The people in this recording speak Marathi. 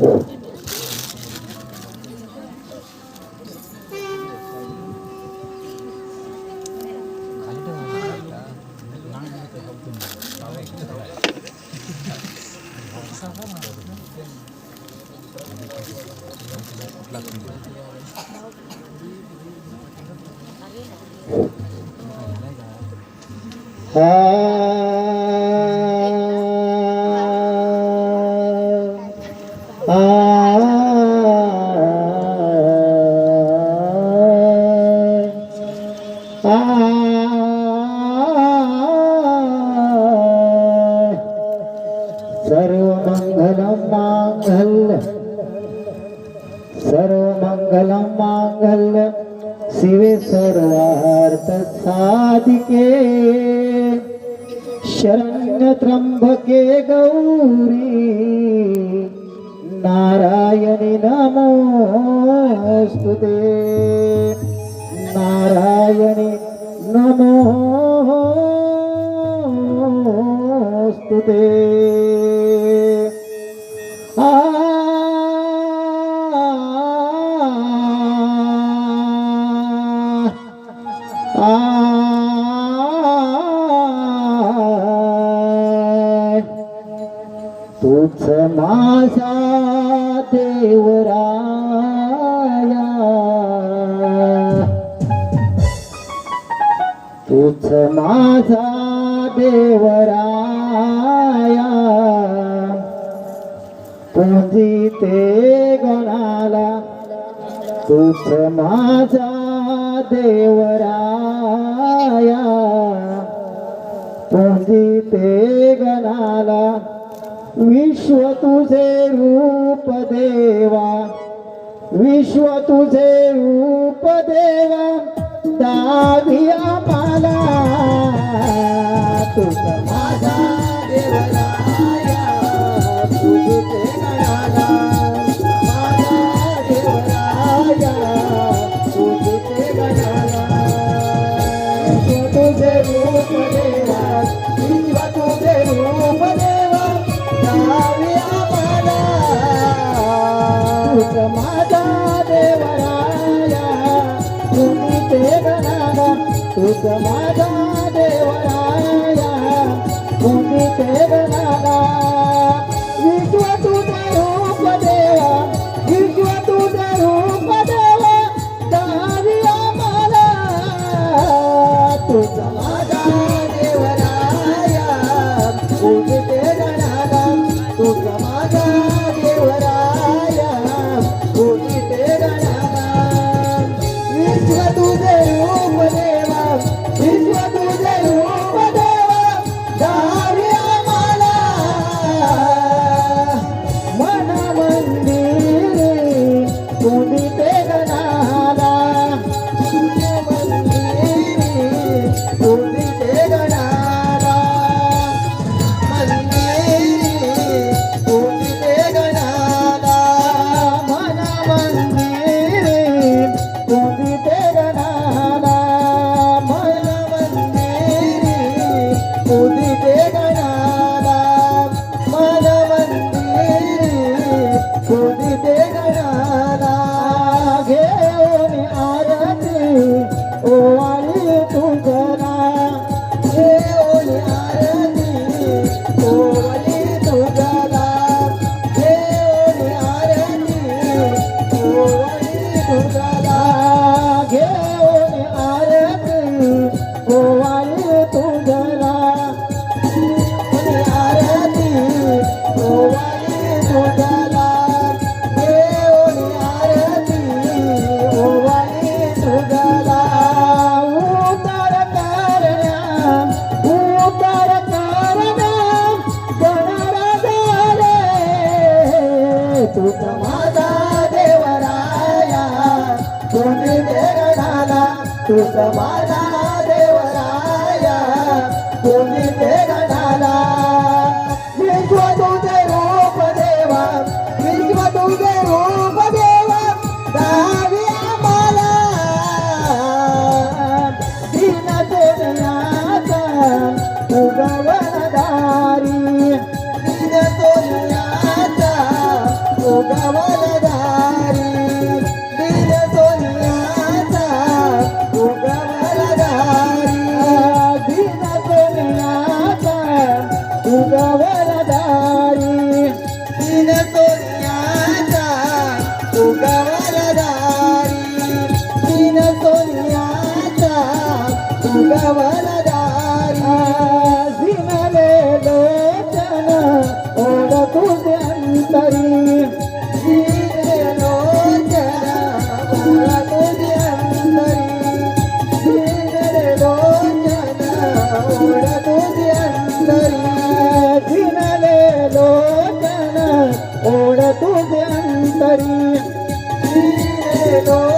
Oh. सर्वमङ्गलं माङ्गल्य। सर्वमङ्गलं माङ्गल्य शिवे सर्वार्थसाधिके। शरण्यत्रम्भके गौरी। नारायणि नमोऽस्तु ते। नारायणि नमोऽस्तु ते। समासा देवराया। तूच माझा देवराया। तुझी ते गणाला। तूच माझा देवराया। तुझी ते गणाला। विश्व तुझे रूप देवा विश्व तुझे रूप देवा दावी आम्हाला माझा देवराया तुम्ही ते गणागा तुझ माझा देवराया तुम्ही ते गणा Bye. রে